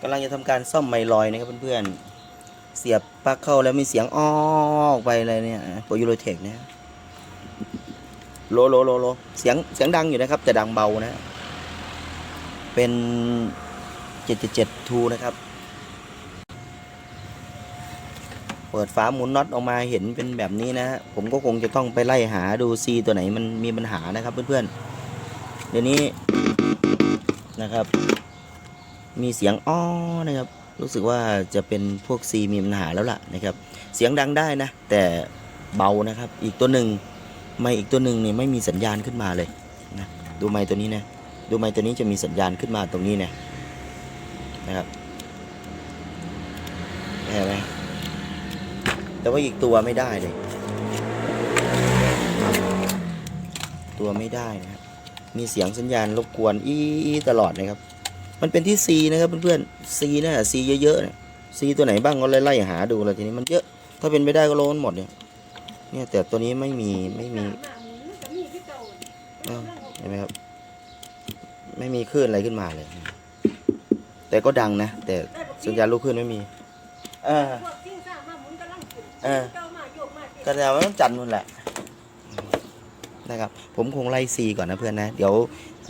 กำลังจะทำการซ่อมไมลอยนะครับเพื่อนๆ เสียบปลั๊กเข้าแล้วมีเสียงอ้อออกไปเลยเนี่ยโปรยูโรเทคเนี่ยโลโลโลโลเสียงเสียงดังอยู่นะครับ แต่ดังเบานะ เป็น777ทูนะครับ เปิดฝาหมุนน็อตออกมาเห็นเป็นแบบนี้นะฮะผมก็คงจะต้องไปไล่หาดูซีตัวไหนมันมีปัญหานะครับเพื่อนๆ เดี๋ยวนี้นะครับ มีเสียงอ้อนะครับ รู้สึกว่าจะเป็นพวกซีมีปัญหาแล้วล่ะนะครับ เสียงดังได้นะ แต่เบานะครับ อีกตัวหนึ่งไม่อีกตัวหนึ่งเนี่ยไม่มีสัญญาณขึ้นมาเลยนะดูไม้ตัวนี้นะดูไม้ตัวนี้จะมีสัญญาณขึ้นมาตรงนี้นะนะครับเห็นไหมแต่ว่าอีกตัวไม่ได้เลย ตัวไม่ได้นะครับมีเสียงสัญญาณรบกวนอีตลอดนะครับ มันเป็นที่ C นะครับเพื่อนๆ C นะ C เยอะๆเนี่ย C ตัวไหนบ้างก็ไล่ๆหาดูเลยทีนี้มันเยอะ ถ้าเป็นไปได้ก็โลนหมดเนี่ย เนี่ยแต่ตัวนี้ไม่มีไม่มีเห็นไหมครับ ไม่มีคลื่นอะไรขึ้นมาเลย แต่ก็ดังนะ แต่สัญญาณลูกคลื่นไม่มี เออเออก็แสดาต้องจันทร์นู่นแหละนะครับผมคงไล่ซีก่อนนะเพื่อนนะ เดี๋ยว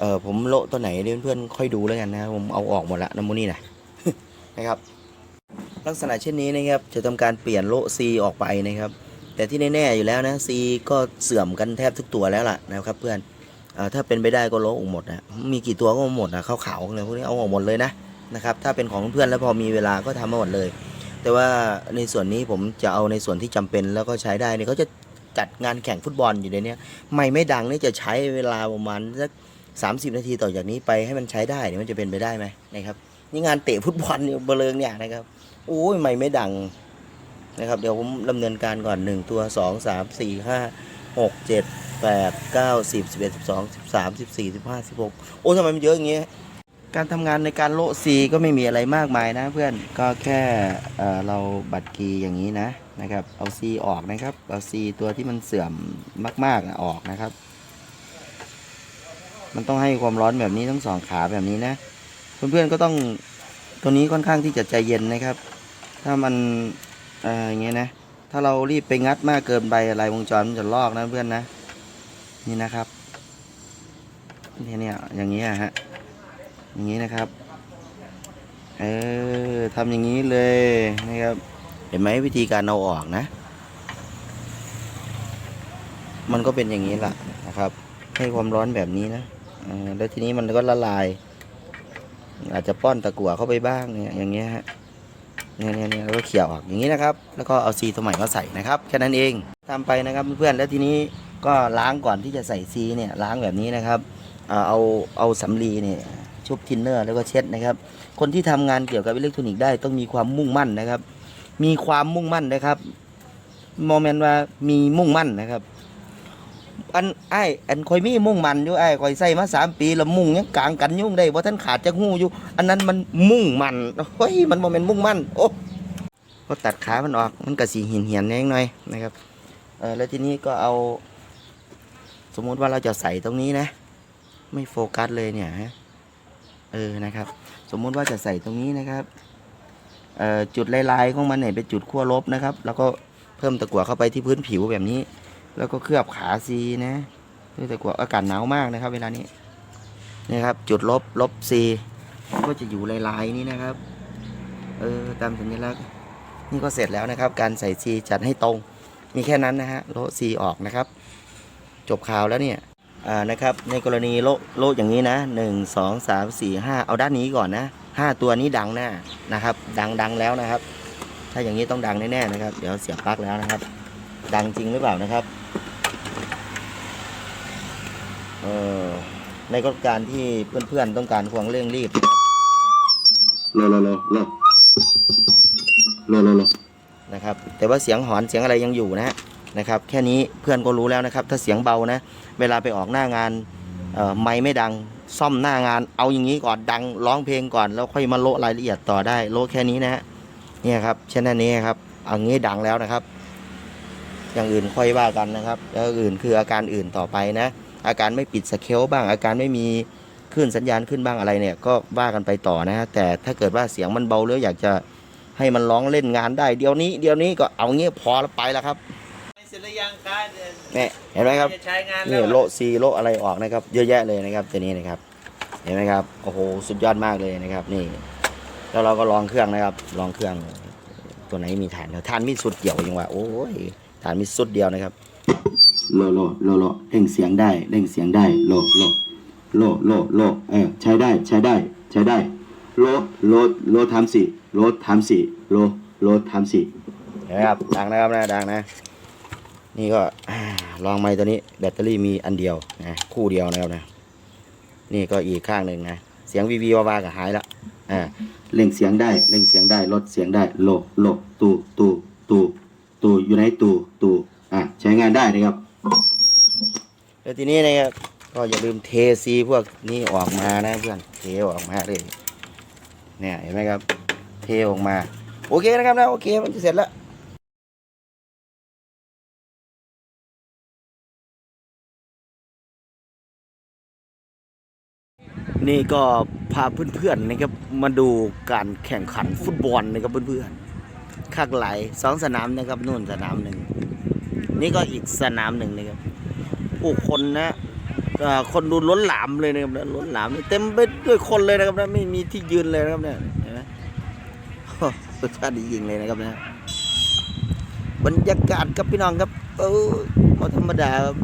เออผมโละตัวไหนเดี๋ยวเพื่อนค่อยดูแล้วกันนะผมเอาออกหมดละน้ำมูนี่นะนะครับ ลักษณะเช่นนี้นะครับจะทำการเปลี่ยนโละซีออกไปนะครับ แต่ที่แน่ๆอยู่แล้วนะซีก็เสื่อมกันแทบทุกตัวแล้วล่ะนะครับ เพื่อนเออถ้าเป็นไปได้ก็โละออกหมดนะมีกี่ตัวก็หมดนะขาวๆเลยพวกนี้เอาออกหมดเลยนะนะครับ ถ้าเป็นของเพื่อนแล้วพอมีเวลาก็ทำมาหมดเลย แต่ว่าในส่วนนี้ผมจะเอาในส่วนที่จำเป็นแล้วก็ใช้ได้เนี่ยเขาจะจัดงานแข่งฟุตบอลอยู่ในนี้ไม่ไม่ดังนี่จะใช้เวลาประมาณสัก สามสิบนาทีต่อจากนี้ไปให้มันใช้ได้เนี่ยมันจะเป็นไปได้ไหมนะครับนี่งานเตะฟุตบอลเนี่ยเบลเริงเนี่ยนะครับโอ้ยไม่ไม่ดังนะครับเดี๋ยวผมดำเนินการก่อนหนึ่งตัวสองสามสี่ห้าหกเจ็ดแปดเก้าสิบสิบเอ็ดสิบสองสิบสามสิบสี่สิบห้าสิบหกโอ้ทำไมมันเยอะอย่างเงี้ยการทำงานในการโละซีก็ไม่มีอะไรมากมายนะเพื่อนก็แค่เเราบัตรกีอย่างนี้นะนะครับเอาซีออกนะครับเอาซีตัวที่มันเสื่อมมากๆนะออกนะครับ มันต้องให้ความร้อนแบบนี้ทั้งสองขาแบบนี้นะเพื่อนๆก็ต้องตัวนี้ค่อนข้างที่จะใจเย็นนะครับ ถ้ามันเอ่ออย่างเงี้ยนะ ถ้าเรารีบไปงัดมากเกินไปอะไรวงจรมันจะลอกนะเพื่อนนะ นี่นะครับนี่เนี่ยอย่างนี้อะฮะ อย่างนี้นะครับ เออทำอย่างนี้เลยนะครับ เห็นไหมวิธีการเอาออกนะ มันก็เป็นอย่างนี้แหละนะครับ ให้ความร้อนแบบนี้นะ แล้วทีนี้มันก็ละลาย อาจจะป้อนตะกั่วเข้าไปบ้างเนี่ยอย่างเงี้ยฮะเนี่ยเนี่ยเนี่ยแล้วก็เขี่ยออกอย่างนี้นะครับ แล้วก็เอาซีตัวใหม่มาใส่นะครับแค่นั้นเองทำไปนะครับเพื่อนๆแล้วทีนี้ก็ล้างก่อนที่จะใส่ซีเนี่ยล้างแบบนี้นะครับเอาเอาสำลีเนี่ยชุบทินเนอร์แล้วก็เช็ดนะครับ คนที่ทำงานเกี่ยวกับอิเล็กทรอนิกส์ได้ต้องมีความมุ่งมั่นนะครับ มีความมุ่งมั่นนะครับโมเมนต์ว่ามีมุ่งมั่นนะครับ อันไอ้อันคอยมีมุ่งมั่นอยู่ไอ้คอยใส่มาสามปีแล้วมุ่งยังกลางกันยุ่งได้ว่าะท่านขาดจะหู้อยู่ อันนั้นมันมุ่งมั่นเฮ้ยมันโมเมนต์มุ่งมั่นโอ้ก็ตัดขามันออกมันก็สีหินเหียนแน่หน่อยนะครับเออแล้วทีนี้ก็เอา สมมุติว่าเราจะใส่ตรงนี้นะ ไม่โฟกัสเลยเนี่ยฮะเออนะครับ สมมุติว่าจะใส่ตรงนี้นะครับเออจุดลายๆของมันเนี่ยเป็นจุดขั้วลบนะครับ แล้วก็เพิ่มตะกั่วเข้าไปที่พื้นผิวแบบนี้ แล้วก็เคลือบขาซีนะด้วยตะกั่วอากาศหนาวมากนะครับ เวลานี้นี่ครับ จุดลบลบซีก็จะอยู่ลายๆนี้นะครับ เออตามสัญลักษณ์นี่ก็เสร็จแล้วนะครับ การใส่ซีจัดให้ตรง มีแค่นั้นนะฮะโลซีออกนะครับ จบข่าวแล้วเนี่ยอ่านะครับ ในกรณีโลโลอย่างนี้นะหนึ่งสองสามสี่ห้าเอาด้านนี้ก่อนนะห้าตัวนี้ดังแน่นะครับ ดังดังแล้วนะครับ ถ้าอย่างนี้ต้องดังแน่ๆนะครับ เดี๋ยวเสียบปลั๊กแล้วนะครับ ดังจริงหรือเปล่านะครับเออ ในกรณีการที่เพื่อนๆต้องการควงเร่งรีบนะครับรอรอรอรอรอรอรอนะครับ แต่ว่าเสียงหอนเสียงอะไรยังอยู่นะฮะนะครับ แค่นี้เพื่อนก็รู้แล้วนะครับ ถ้าเสียงเบานะ เวลาไปออกหน้างานเอ่อไม่ไม่ดังซ่อมหน้างาน เอาอย่างนี้ก่อนดังร้องเพลงก่อนแล้วค่อยมาโละรายละเอียดต่อได้โละแค่นี้นะฮะเนี่ยครับเช่นนี้ครับเอางี้ดังแล้วนะครับ อย่างอื่นค่อยว่ากันนะครับแล้วอื่นคืออาการอื่นต่อไปนะ อาการไม่ปิดสเคลบ้าง อาการไม่มีขึ้นสัญญาณขึ้นบ้างอะไรเนี่ย ก็ว่ากันไปต่อนะฮะแต่ถ้าเกิดว่าเสียงมันเบาหรืออยากจะให้มันร้องเล่นงานได้เดี๋ยวนี้เดี๋ยวนี้ก็เอางี้พอแล้วไปแล้วครับเสร็จหรือยังการเดินเนี่ยเห็นไหมครับจะใช้งานแล้นี่วโลซีโลอะไรออกนะครับ เยอะแยะเลยนะครับตัวนี้นะครับ เห็นไหมครับโอ้โหสุดยอดมากเลยนะครับ นี่ แล้วเราก็ลองเครื่องนะครับ ลองเครื่องตัวไหนมีฐานฐานมีสุดเดียวยังว่าโอ้ยฐานมีสุดเดียวนะครับ โลโลโลโลเร่งเสียงได้เร่งเสียงได้โลโลโลโลโลเออใช้ได้ใช้ได้ใช้ได้โลโลโลทำสี่โลทำสี่โลโลทำสี่เห็นไหมครับดังนะครับนะดังนะ นี่ก็อ่าลองไม้ตัวนี้แบตเตอรี่มีอันเดียวนะคู่เดียวนะครับนะนี่ก็อีกข้างหนึ่งนะเสียงวีวีวาวาก็หายละอ่าเร่งเสียงได้เร่งเสียงได้ลดเสียงได้โลโลตูตูตูตูอยู่ไหนตูตูอะใช้งานได้นะครับ แล้วทีนี้นะครับก็อย่าลืมเทซีพวกนี้ออกมานะเพื่อนเทออกมาเลยเนี่ยเห็นไหมครับ เทออกมา โอเคนะครับนะโอเคมันจะเสร็จแล้วนี่ก็พาเพื่อนๆนะครับมาดูการแข่งขันฟุตบอลนะครับเพื่อนๆข้างไหลสองสนามนะครับนู่นสนามหนึ่ง นี่ก็อีกสนามหนึ่งนะครับผู้คนนะคนดูล้นหลามเลยนะครับล้นหลามเต็มไปด้วยคนเลยนะครับนะไม่มีที่ยืนเลยนะครับเนี่ยเห็นไหมโอ้รสชาติดีจริงเลยนะครับนะบรรยากาศครับพี่น้องครับเออไม่ธรรมดาครับ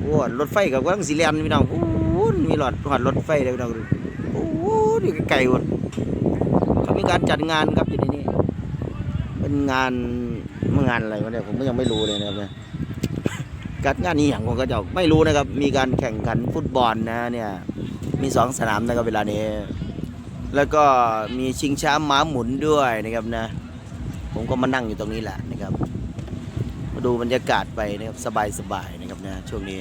โอ้รถไฟกับกำลังสีแลนพี่น้องโอ้มีหลอดหอดรถไฟเลยพี่น้องโอ้ยนี่ไกลๆวนเขามีการจัดงานครับอยู่น เป็นงานเมื่องานอะไรวะเนี่ยผมก็ยังไม่รู้เลยนะครับเนี่ยจัดงานนี้อย่างผมก็จะไม่รู้นะครับ มีการแข่งขันฟุตบอลนะเนี่ยมีสองสนามนะครับเวลานี้ แล้วก็มีชิงช้าม้าหมุนด้วยนะครับนะผมก็มานั่งอยู่ตรงนี้แหละนะครับมาดูบรรยากาศไปนะครับสบายๆนะครับนะช่วงนี้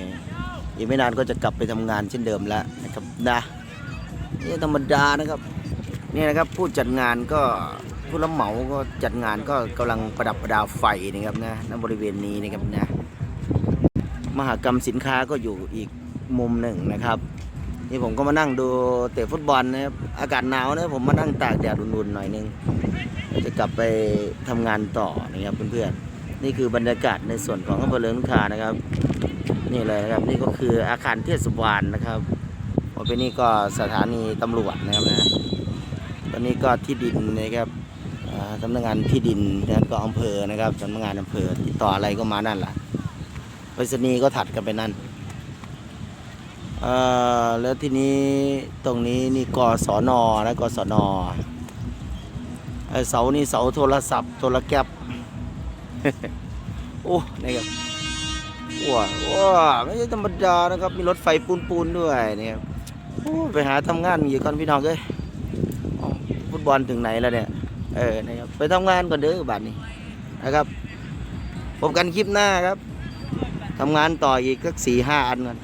อีกไม่นานก็จะกลับไปทำงานเช่นเดิมแล้วนะครับนะนี่ธรรมดานะครับนี่นะครับผู้จัดงานก็ ผู้รับเหมาก็จัดงานก็กำลังประดับประดาไฟนะครับนะณบริเวณนี้นะครับนะมหากรรมสินค้าก็อยู่อีกมุมหนึ่งนะครับนี่ผมก็มานั่งดูเตะฟุตบอลนะครับอากาศหนาวนะผมมานั่งตากแดดอุ่นๆหน่อยนึงจะกลับไปทำงานต่อนะครับเพื่อนๆนี่คือบรรยากาศในส่วนของอำเภอเลิงคานะครับ นี่เลยนะครับนี่ก็คืออาคารเทศบาลนะครับพอไปนี่ก็สถานีตำรวจนะครับนะตอนนี้ก็ที่ดินนะครับ สำนักงานที่ดินนั้นก็อำเภอนะครับสำนักงานอำเภอติดต่ออะไรก็มานั่นแหละไปรษณีย์ก็ถัดกันไปนั่นเอ่อแล้วทีนี้ตรงนี้นี่กศนนะกศนอเสานี่เสาโทรศัพท์โทรแก๊ปโอ้นะครับว้าว้าไม่ใช่ธรรมดานะครับ มีรถไฟปูนปูนด้วยนะครับโอ้ไปหาทำงานอยู่ก่อนพี่น้องเอ้ยฟุตบอลถึงไหนแล้วเนี่ย เออนะครับไปทำงานก่อนเด้อบัดนี้นะครับพบกันคลิปหน้าครับทำงานต่ออีกสักสี่ห้าอันกัน